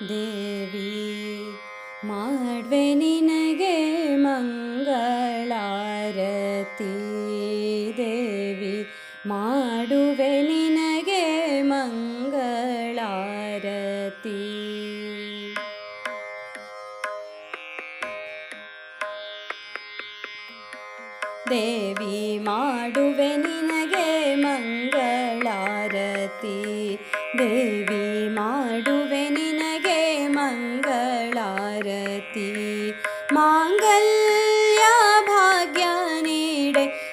ದೇವಿ ಮಾಡುವೆ ನಿನಗೆ ಮಂಗಳಾರತಿ. ದೇವಿ ಮಾಡುವೆ ನಿನಗೆ ಮಂಗಳಾರತಿ. ದೇವಿ ಮಾಡುವೆ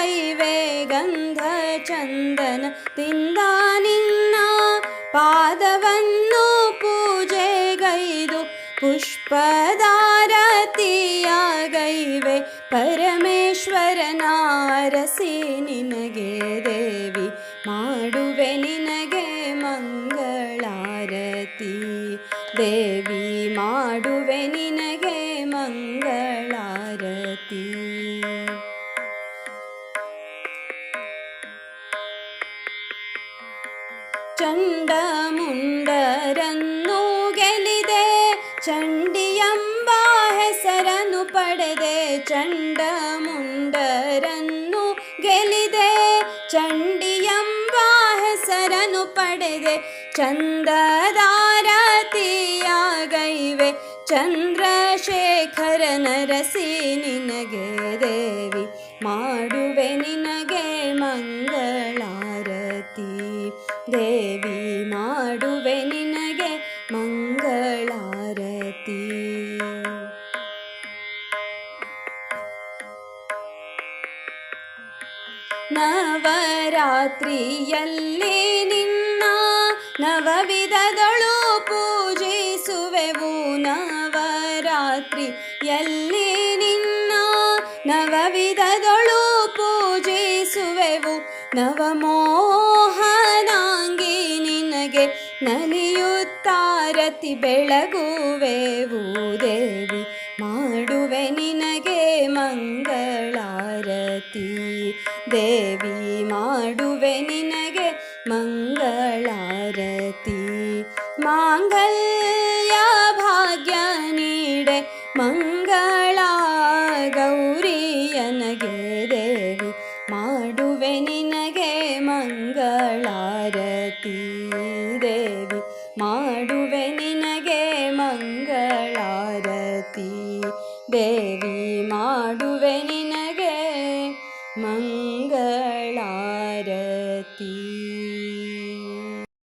ಪೂಜೆಗೈವೆ ಗಂಧ ಚಂದನ ತಿಂದ ನಿನ್ನ ಪಾದವನ್ನು ಪೂಜೆಗೈದು ಪುಷ್ಪದಾರತಿಯಾಗೈವೆ. ಪರಮೇಶ್ವರನಾರಸಿ ನಿನಗೆ ದೇವಿ ಮಾಡುವೆ ನಿನಗೆ ಮಂಗಳಾರತಿ. ದೇವಿ ಮಾಡುವೆ ನಿನಗೆ ಮಂಗಳಾರತಿ. ಚಂಡ ಮುಂಡರನ್ನು ಗೆಲಿದೆ ಚಂಡಿಯಂಬ ಹೆಸರನ್ನು ಪಡೆದೆ. ಚಂಡ ಮುಂಡರನ್ನು ಗೆಲಿದೆ ಚಂಡಿಯಂಬ ಹೆಸರನ್ನು ಪಡೆದೆ. ಚಂದದಾರತಿಯಾಗೈವೆ ಚಂದ್ರಶೇಖರ ನರಸಿ ನಿನಗೆ ದೇವಿ ಮಾಡುವೆ ದೇವಿ ಮಾಡುವೆ ನಿನಗೆ ಮಂಗಳಾರತಿ. ನವರಾತ್ರಿಯಲ್ಲಿ ನಿನ್ನ ನವವಿಧದಳು ಪೂಜಿಸುವೆವು. ನವರಾತ್ರಿಯಲ್ಲಿ ನಿನ್ನ ನವವಿಧದಳು ಪೂಜಿಸುವೆವು. ನವಮೋಹನಾಂಗಿ ನಿನಗೆ ನಲಿಯುತ್ತಾರತಿ ಬೆಳಗುವೆವು ದೇವಿ ಮಾಡುವೆ ನಿನಗೆ ಮಂಗಳಾರತಿ ದೇವಿ ಮಾಡುವೆ ನಿನಗೆ ಮಾಡುವೆ ನಿನಗೆ ಮಂಗಳಾರತಿ ದೇವಿ ಮಾಡುವೆ ನಿನಗೆ ಮಂಗಳಾರತಿ